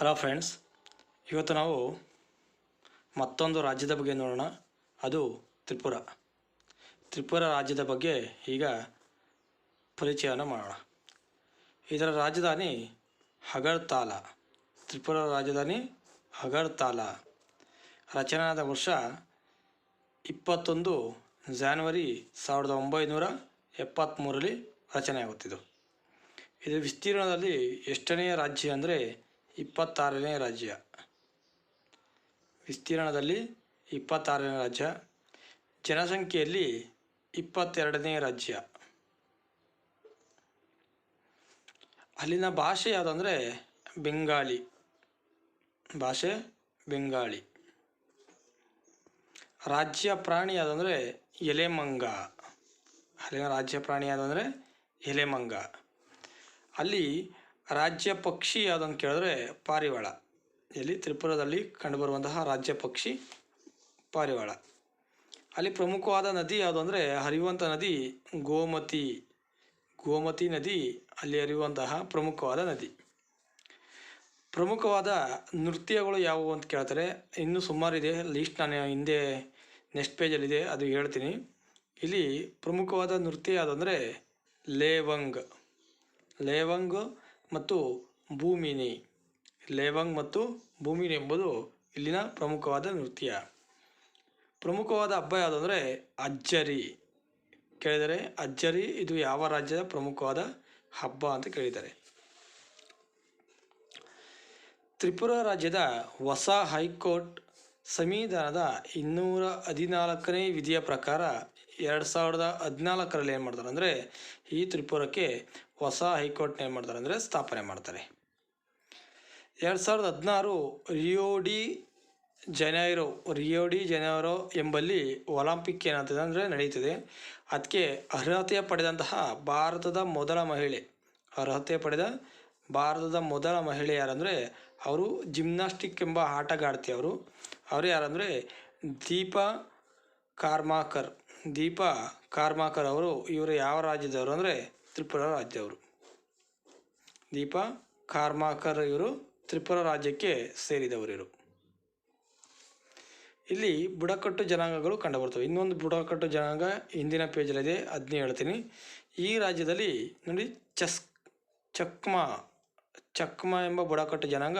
Hello friends ಇವತ್ತು ನಾವು ಮತ್ತೊಂದು ರಾಜ್ಯದ ಬಗ್ಗೆ ನೋಡೋಣ. ಅದು ತ್ರಿಪುರ. ತ್ರಿಪುರ ರಾಜ್ಯದ ಬಗ್ಗೆ ಈಗ ಪರಿಚಯನ ಮಾಡೋಣ. ಇದರ ರಾಜಧಾನಿ ಹಗರ್ತಾಲ. ತ್ರಿಪುರ ರಾಜಧಾನಿ ಹಗರ್ತಾಲ. ರಚನಾದ ವರ್ಷ ಇಪ್ಪತ್ತೊಂದು ಜಾನ್ವರಿ ಸಾವಿರದ ಒಂಬೈನೂರ ಎಪ್ಪತ್ತ್ಮೂರರಲ್ಲಿ ರಚನೆಯಾಗುತ್ತಿದ್ದು. ಇದು ವಿಸ್ತೀರ್ಣದಲ್ಲಿ ಎಷ್ಟನೆಯ ರಾಜ್ಯ ಅಂದರೆ ಇಪ್ಪತ್ತಾರನೇ ರಾಜ್ಯ. ವಿಸ್ತೀರ್ಣದಲ್ಲಿ ಇಪ್ಪತ್ತಾರನೇ ರಾಜ್ಯ. ಜನಸಂಖ್ಯೆಯಲ್ಲಿ ಇಪ್ಪತ್ತೆರಡನೇ ರಾಜ್ಯ. ಅಲ್ಲಿನ ಭಾಷೆ ಯಾವುದಂದರೆ ಬೆಂಗಾಳಿ. ಭಾಷೆ ಬೆಂಗಾಳಿ. ರಾಜ್ಯ ಪ್ರಾಣಿ ಯಾವುದಂದರೆ ಎಲೆಮಂಗ. ಅಲ್ಲಿನ ರಾಜ್ಯ ಪ್ರಾಣಿ ಯಾವುದಂದರೆ ಎಲೆಮಂಗ. ಅಲ್ಲಿ ರಾಜ್ಯ ಪಕ್ಷಿ ಯಾವುದಂತ ಕೇಳಿದ್ರೆ ಪಾರಿವಾಳ. ಇಲ್ಲಿ ತ್ರಿಪುರದಲ್ಲಿ ಕಂಡುಬರುವಂತಹ ರಾಜ್ಯ ಪಕ್ಷಿ ಪಾರಿವಾಳ. ಅಲ್ಲಿ ಪ್ರಮುಖವಾದ ನದಿ ಯಾವುದು ಅಂದರೆ ಹರಿಯುವಂಥ ನದಿ ಗೋಮತಿ. ಗೋಮತಿ ನದಿ ಅಲ್ಲಿ ಹರಿಯುವಂತಹ ಪ್ರಮುಖವಾದ ನದಿ. ಪ್ರಮುಖವಾದ ನೃತ್ಯಗಳು ಯಾವುವು ಅಂತ ಕೇಳ್ತಾರೆ. ಇನ್ನೂ ಸುಮಾರಿದೆ ಲೀಸ್ಟ್ ನಾನು ಹಿಂದೆ ನೆಕ್ಸ್ಟ್ ಪೇಜಲ್ಲಿದೆ ಅದು ಹೇಳ್ತೀನಿ. ಇಲ್ಲಿ ಪ್ರಮುಖವಾದ ನೃತ್ಯ ಯಾವುದಂದರೆ ಲೇವಂಗ್. ಲೇವಂಗ್ ಮತ್ತು ಭೂಮಿನಿ, ಲೇವಂಗ್ ಮತ್ತು ಭೂಮಿನಿ ಎಂಬುದು ಇಲ್ಲಿನ ಪ್ರಮುಖವಾದ ನೃತ್ಯ. ಪ್ರಮುಖವಾದ ಹಬ್ಬ ಯಾವುದಂದರೆ ಅಜ್ಜರಿ. ಕೇಳಿದರೆ ಅಜ್ಜರಿ ಇದು ಯಾವ ರಾಜ್ಯದ ಪ್ರಮುಖವಾದ ಹಬ್ಬ ಅಂತ ಕೇಳಿದ್ದಾರೆ ತ್ರಿಪುರ ರಾಜ್ಯದ ಹೊಸ ಹೈಕೋರ್ಟ್ ಸಂವಿಧಾನದ ಇನ್ನೂರ ಹದಿನಾಲ್ಕನೇ ವಿಧಿಯ ಪ್ರಕಾರ ಎರಡು ಸಾವಿರದ ಹದಿನಾಲ್ಕರಲ್ಲಿ ಏನು ಮಾಡ್ತಾರೆ ಅಂದರೆ ಈ ತ್ರಿಪುರಕ್ಕೆ ಹೊಸ ಹೈಕೋರ್ಟ್ನ ಏನು ಮಾಡ್ತಾರೆ ಅಂದರೆ ಸ್ಥಾಪನೆ ಮಾಡ್ತಾರೆ. ಎರಡು ಸಾವಿರದ ಹದಿನಾರು Rio de Janeiro Rio de Janeiro ಎಂಬಲ್ಲಿ ಒಲಿಂಪಿಕ್ ಏನಾಗ್ತದೆ ಅಂದರೆ ನಡೀತದೆ. ಅದಕ್ಕೆ ಅರ್ಹತೆ ಪಡೆದಂತಹ ಭಾರತದ ಮೊದಲ ಮಹಿಳೆ, ಅರ್ಹತೆ ಪಡೆದ ಭಾರತದ ಮೊದಲ ಮಹಿಳೆ ಯಾರಂದರೆ ಅವರು ಜಿಮ್ನಾಸ್ಟಿಕ್ ಎಂಬ ಆಟಗಾರ್ತಿ ಅವರು. ಅವರು ಯಾರಂದರೆ ದೀಪಾ ಕಾರ್ಮಾಕರ್ ದೀಪಾ ಕಾರ್ಮಾಕರ್ ಅವರು ಇವರು ಯಾವ ರಾಜ್ಯದವರು ಅಂದರೆ ತ್ರಿಪುರ ರಾಜ್ಯವರು ದೀಪಾ, ಕಾರ್ಮಾಕರ್ ಇವರು ತ್ರಿಪುರ ರಾಜ್ಯಕ್ಕೆ ಸೇರಿದವರು ಇವರು. ಇಲ್ಲಿ ಬುಡಕಟ್ಟು ಜನಾಂಗಗಳು ಕಂಡುಬರ್ತವೆ ಇನ್ನೊಂದು ಬುಡಕಟ್ಟು ಜನಾಂಗ ಹಿಂದಿನ ಪೇಜಲ್ಲಿದೆ ಅದನ್ನೇ ಹೇಳ್ತೀನಿ. ಈ ರಾಜ್ಯದಲ್ಲಿ ನೋಡಿ, ಚಸ್, ಚಕ್ಮಾ ಚಕ್ಮಾ ಎಂಬ ಬುಡಕಟ್ಟು ಜನಾಂಗ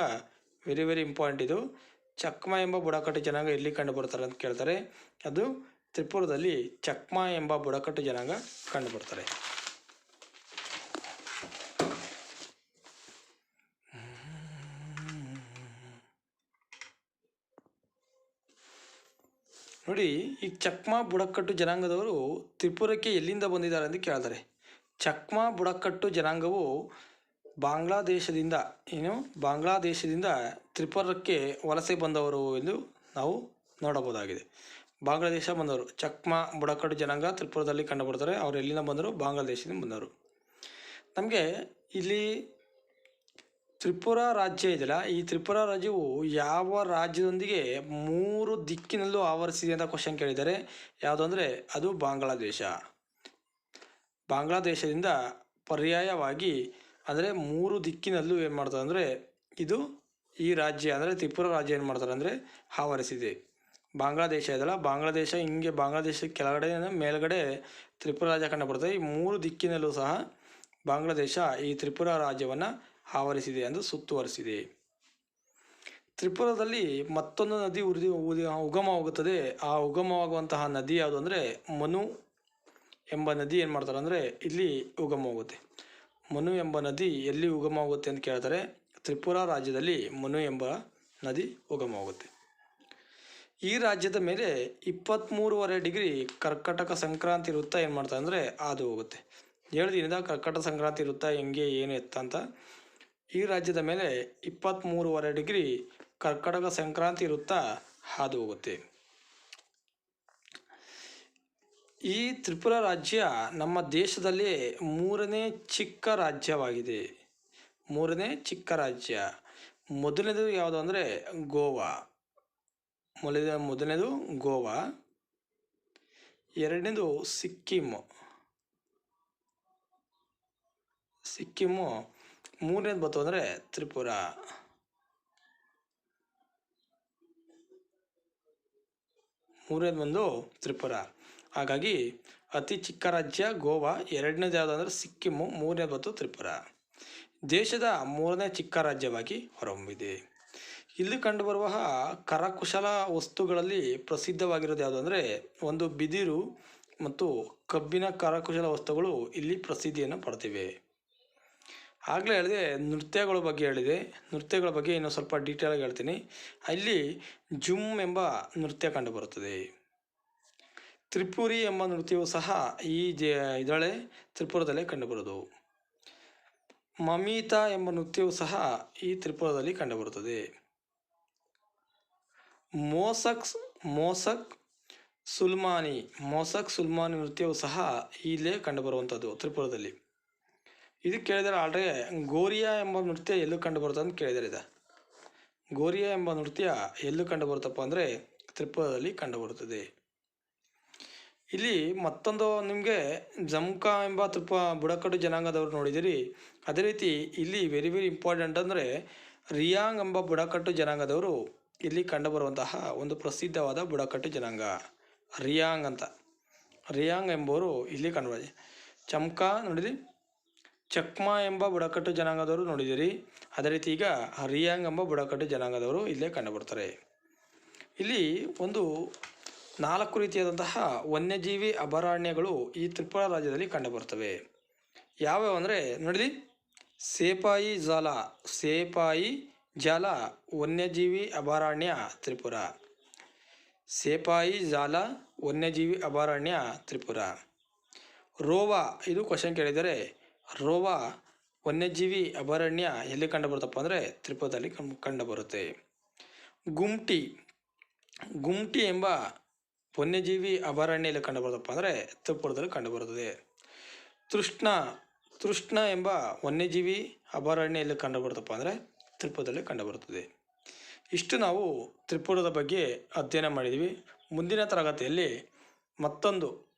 ವೆರಿ ವೆರಿ ಇಂಪಾರ್ಟೆಂಟ್ ಇದು. ಚಕ್ಮಾ ಎಂಬ ಬುಡಕಟ್ಟು ಜನಾಂಗ ಎಲ್ಲಿ ಕಂಡು ಬರ್ತಾರೆ ಅಂತ ಕೇಳ್ತಾರೆ. ಅದು ತ್ರಿಪುರದಲ್ಲಿ ಚಕ್ಮಾ ಎಂಬ ಬುಡಕಟ್ಟು ಜನಾಂಗ ಕಂಡು ನೋಡಿ, ಈ ಚಕ್ಮಾ ಬುಡಕಟ್ಟು ಜನಾಂಗದವರು ತ್ರಿಪುರಕ್ಕೆ ಎಲ್ಲಿಂದ ಬಂದಿದ್ದಾರೆ ಅಂತ ಕೇಳ್ತಾರೆ. ಚಕ್ಮಾ ಬುಡಕಟ್ಟು ಜನಾಂಗವು ಬಾಂಗ್ಲಾದೇಶದಿಂದ, ಏನು, ಬಾಂಗ್ಲಾದೇಶದಿಂದ ತ್ರಿಪುರಕ್ಕೆ ವಲಸೆ ಬಂದವರು ಎಂದು ನಾವು ನೋಡಬಹುದಾಗಿದೆ. ಬಾಂಗ್ಲಾದೇಶ ಬಂದವರು, ಚಕ್ಮಾ ಬುಡಕಟ್ಟು ಜನಾಂಗ ತ್ರಿಪುರದಲ್ಲಿ ಕಂಡುಬರ್ತಾರೆ ಅವರು ಎಲ್ಲಿಂದ ಬಂದರು? ಬಾಂಗ್ಲಾದೇಶದಿಂದ ಬಂದವರು. ನಮಗೆ ಇಲ್ಲಿ ತ್ರಿಪುರ ರಾಜ್ಯ ಇದೆಯಲ್ಲ, ಈ ತ್ರಿಪುರ ರಾಜ್ಯವು ಯಾವ ರಾಜ್ಯದೊಂದಿಗೆ ಮೂರು ದಿಕ್ಕಿನಲ್ಲೂ ಆವರಿಸಿದೆ ಅಂತ ಕ್ವಶನ್ ಕೇಳಿದ್ದಾರೆ. ಯಾವುದು ಅಂದರೆ, ಅದು ಬಾಂಗ್ಲಾದೇಶ. ಬಾಂಗ್ಲಾದೇಶದಿಂದ ಪರ್ಯಾಯವಾಗಿ ಅಂದರೆ ಮೂರು ದಿಕ್ಕಿನಲ್ಲೂ ಏನು ಮಾಡ್ತಾರೆ ಅಂದರೆ, ಇದು ಈ ರಾಜ್ಯ ಅಂದರೆ ತ್ರಿಪುರ ರಾಜ್ಯ ಏನು ಮಾಡ್ತಾರೆ ಅಂದರೆ ಆವರಿಸಿದೆ. ಬಾಂಗ್ಲಾದೇಶ ಇದೆಯಲ್ಲ, ಬಾಂಗ್ಲಾದೇಶ ಹಿಂಗೆ ಬಾಂಗ್ಲಾದೇಶ ಕೆಳಗಡೆ ಮೇಲ್ಗಡೆ ತ್ರಿಪುರ ರಾಜ್ಯ ಕಂಡುಬರ್ತದೆ. ಈ ಮೂರು ದಿಕ್ಕಿನಲ್ಲೂ ಸಹ ಬಾಂಗ್ಲಾದೇಶ ಈ ತ್ರಿಪುರ ರಾಜ್ಯವನ್ನು ಆವರಿಸಿದೆ ಎಂದು ಸುತ್ತುವರಿಸಿದೆ. ತ್ರಿಪುರದಲ್ಲಿ ಮತ್ತೊಂದು ನದಿ ಉರಿದು ಉದಿ ಉಗಮವಾಗುತ್ತದೆ. ಆ ಉಗಮವಾಗುವಂತಹ ನದಿ ಯಾವುದು ಅಂದರೆ ಮನು ಎಂಬ ನದಿ ಏನು ಮಾಡ್ತಾರೆ ಅಂದರೆ ಇಲ್ಲಿ ಉಗಮವಾಗುತ್ತೆ. ಮನು ಎಂಬ ನದಿ ಎಲ್ಲಿ ಉಗಮವಾಗುತ್ತೆ ಅಂತ ಕೇಳ್ತಾರೆ ತ್ರಿಪುರ ರಾಜ್ಯದಲ್ಲಿ ಮನು ಎಂಬ ನದಿ ಉಗಮವಾಗುತ್ತೆ. ಈ ರಾಜ್ಯದ ಮೇಲೆ ಇಪ್ಪತ್ತ್ಮೂರುವರೆ ಡಿಗ್ರಿ ಕರ್ಕಟಕ ಸಂಕ್ರಾಂತಿ ವೃತ್ತ ಏನು ಮಾಡ್ತಾರೆ ಅಂದರೆ ಹಾದು ಹೋಗುತ್ತೆ. ಏಳು ದಿನದ ಕರ್ಕಟ ಸಂಕ್ರಾಂತಿ ವೃತ್ತ ಹೆಂಗೆ, ಏನು ಎತ್ತ ಅಂತ ಈ ರಾಜ್ಯದ ಮೇಲೆ ಇಪ್ಪತ್ತ್ಮೂರುವರೆ ಡಿಗ್ರಿ ಕರ್ಕಟಕ ಸಂಕ್ರಾಂತಿ ವೃತ್ತ ಹಾದು ಹೋಗುತ್ತೆ ಈ ತ್ರಿಪುರ ರಾಜ್ಯ ನಮ್ಮ ದೇಶದಲ್ಲಿ ಮೂರನೇ ಚಿಕ್ಕ ರಾಜ್ಯವಾಗಿದೆ. ಮೂರನೇ ಚಿಕ್ಕ ರಾಜ್ಯ. ಮೊದಲನೇದು ಯಾವುದು ಅಂದರೆ ಗೋವಾ. ಮೊದಲ, ಮೊದಲನೇದು ಗೋವಾ. ಎರಡನೇದು ಸಿಕ್ಕಿಮ್. ಸಿಕ್ಕಿಮು ಮೂರನೇದು ಬಂತು ಅಂದರೆ ತ್ರಿಪುರ. ಮೂರನೇದು ಬಂದು ತ್ರಿಪುರ. ಹಾಗಾಗಿ ಅತಿ ಚಿಕ್ಕ ರಾಜ್ಯ ಗೋವಾ. ಎರಡನೇದು ಯಾವುದು ಅಂದರೆ ಸಿಕ್ಕಿಮು ಮೂರನೇದು ಬಂತು ತ್ರಿಪುರ. ದೇಶದ ಮೂರನೇ ಚಿಕ್ಕ ರಾಜ್ಯವಾಗಿ ಹೊರಹೊಮ್ಮಿದೆ. ಇಲ್ಲಿ ಕಂಡುಬರುವ ಕರಕುಶಲ ವಸ್ತುಗಳಲ್ಲಿ ಪ್ರಸಿದ್ಧವಾಗಿರೋದು ಯಾವುದು ಅಂದರೆ ಒಂದು ಬಿದಿರು ಮತ್ತು ಕಬ್ಬಿನ ಕರಕುಶಲ ವಸ್ತುಗಳು ಇಲ್ಲಿ ಪ್ರಸಿದ್ಧಿಯನ್ನು ಪಡೆದಿವೆ. ಆಗಲೇ ಹೇಳಿದೆ, ನೃತ್ಯಗಳ ಬಗ್ಗೆ ಹೇಳಿದೆ. ನೃತ್ಯಗಳ ಬಗ್ಗೆ ಇನ್ನೂ ಸ್ವಲ್ಪ ಡೀಟೇಲಾಗಿ ಹೇಳ್ತೀನಿ. ಅಲ್ಲಿ ಜುಮ್ ಎಂಬ ನೃತ್ಯ ಕಂಡುಬರುತ್ತದೆ. ತ್ರಿಪುರಿ ಎಂಬ ನೃತ್ಯವು ಸಹ ಈ ಜ, ಇದರಲ್ಲೇ ತ್ರಿಪುರದಲ್ಲೇ ಕಂಡುಬರುವುದು. ಮಮೀತಾ ಎಂಬ ನೃತ್ಯವು ಸಹ ಈ ತ್ರಿಪುರದಲ್ಲಿ ಕಂಡುಬರುತ್ತದೆ. ಮೋಸಕ್ಸ್ ಮೋಸಕ್ ಸುಲ್ಮಾನಿ ಮೋಸಕ್ ಸುಲ್ಮಾನಿ ನೃತ್ಯವು ಸಹ ಇಲ್ಲೇ ಕಂಡುಬರುವಂಥದ್ದು ತ್ರಿಪುರದಲ್ಲಿ. ಇದು ಕೇಳಿದರೆ ಆಲ್ರೆ ಗೋರಿಯಾ ಎಂಬ ನೃತ್ಯ ಎಲ್ಲೂ ಕಂಡುಬರುತ್ತೆ ಅಂತ ಕೇಳಿದರೆ ಇದು. ಗೋರಿಯಾ ಎಂಬ ನೃತ್ಯ ಎಲ್ಲೂ ಕಂಡುಬರುತ್ತಪ್ಪ ಅಂದರೆ ತ್ರಿಪುರದಲ್ಲಿ ಕಂಡುಬರುತ್ತದೆ ಇಲ್ಲಿ ಮತ್ತೊಂದು ನಿಮಗೆ ಜಮ್ಕಾ ಎಂಬ ತ್ರಿಪ ಬುಡಕಟ್ಟು ಜನಾಂಗದವರು ನೋಡಿದಿರಿ. ಅದೇ ರೀತಿ ಇಲ್ಲಿ ವೆರಿ ವೆರಿ ಇಂಪಾರ್ಟೆಂಟ್ ಅಂದರೆ ರಿಯಾಂಗ್ ಎಂಬ ಬುಡಕಟ್ಟು ಜನಾಂಗದವರು ಇಲ್ಲಿ ಕಂಡುಬರುವಂತಹ ಒಂದು ಪ್ರಸಿದ್ಧವಾದ ಬುಡಕಟ್ಟು ಜನಾಂಗ. ರಿಯಾಂಗ್ ಅಂತ. ರಿಯಾಂಗ್ ಎಂಬವರು ಇಲ್ಲಿ ಕಂಡುಬರ ಚಮ್ಕಾ ನೋಡಿರಿ. ಚಕ್ಮಾ ಎಂಬ ಬುಡಕಟ್ಟು ಜನಾಂಗದವರು ನೋಡಿದಿರಿ. ಅದೇ ರೀತಿ ಈಗ ಹರಿಯಾಂಗ್ ಎಂಬ ಬುಡಕಟ್ಟು ಜನಾಂಗದವರು ಇಲ್ಲೇ ಕಂಡುಬರ್ತಾರೆ ಇಲ್ಲಿ ಒಂದು ನಾಲ್ಕು ರೀತಿಯಾದಂತಹ ವನ್ಯಜೀವಿ ಅಭಯಾರಣ್ಯಗಳು ಈ ತ್ರಿಪುರ ರಾಜ್ಯದಲ್ಲಿ ಕಂಡುಬರ್ತವೆ ಯಾವ್ಯಾವ ಅಂದರೆ ನೋಡಿರಿ ಸೇಪಾಯಿ ಜಾಲ ಸೇಪಾಯಿ ಜಾಲ, ವನ್ಯಜೀವಿ ಅಭಯಾರಣ್ಯ ತ್ರಿಪುರ. ಸೇಪಾಯಿ ಜಾಲ, ವನ್ಯಜೀವಿ ಅಭಯಾರಣ್ಯ ತ್ರಿಪುರ. ರೋವಾ, ಇದು ಕ್ವಶನ್ ಕೇಳಿದರೆ ರೋವಾ ವನ್ಯಜೀವಿ ಅಭಯಾರಣ್ಯ ಎಲ್ಲಿ ಕಂಡುಬರುತ್ತಪ್ಪ ಅಂದರೆ ತ್ರಿಪುರದಲ್ಲಿ ಕಂಡು ಕಂಡುಬರುತ್ತೆ. ಗುಮ್ಟಿ ಗುಮ್ಟಿ ಎಂಬ ವನ್ಯಜೀವಿ ಅಭಯಾರಣ್ಯ ಎಲ್ಲಿ ಕಂಡುಬರುತ್ತಪ್ಪ ಅಂದರೆ ತ್ರಿಪುರದಲ್ಲಿ ಕಂಡುಬರುತ್ತದೆ. ತೃಷ್ಣ ತೃಷ್ಣ ಎಂಬ ವನ್ಯಜೀವಿ ಅಭಯಾರಣ್ಯ ಎಲ್ಲಿ ಕಂಡುಬರುತ್ತಪ್ಪ ಅಂದರೆ ತ್ರಿಪುರದಲ್ಲಿ ಕಂಡುಬರುತ್ತದೆ. ಇಷ್ಟು ನಾವು ತ್ರಿಪುರದ ಬಗ್ಗೆ ಅಧ್ಯಯನ ಮಾಡಿದ್ದೀವಿ ಮುಂದಿನ ತರಗತಿಯಲ್ಲಿ ಮತ್ತೊಂದು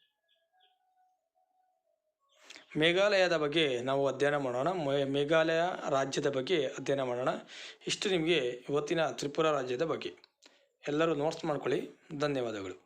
ಮೇಘಾಲಯದ ಬಗ್ಗೆ ನಾವು ಅಧ್ಯಯನ ಮಾಡೋಣ. ಮೇಘಾಲಯ ರಾಜ್ಯದ ಬಗ್ಗೆ ಅಧ್ಯಯನ ಮಾಡೋಣ. ಇಷ್ಟು ನಿಮಗೆ ಇವತ್ತಿನ ತ್ರಿಪುರ ರಾಜ್ಯದ ಬಗ್ಗೆ. ಎಲ್ಲರೂ ನೋಟ್ಸ್ ಮಾಡ್ಕೊಳ್ಳಿ. ಧನ್ಯವಾದಗಳು.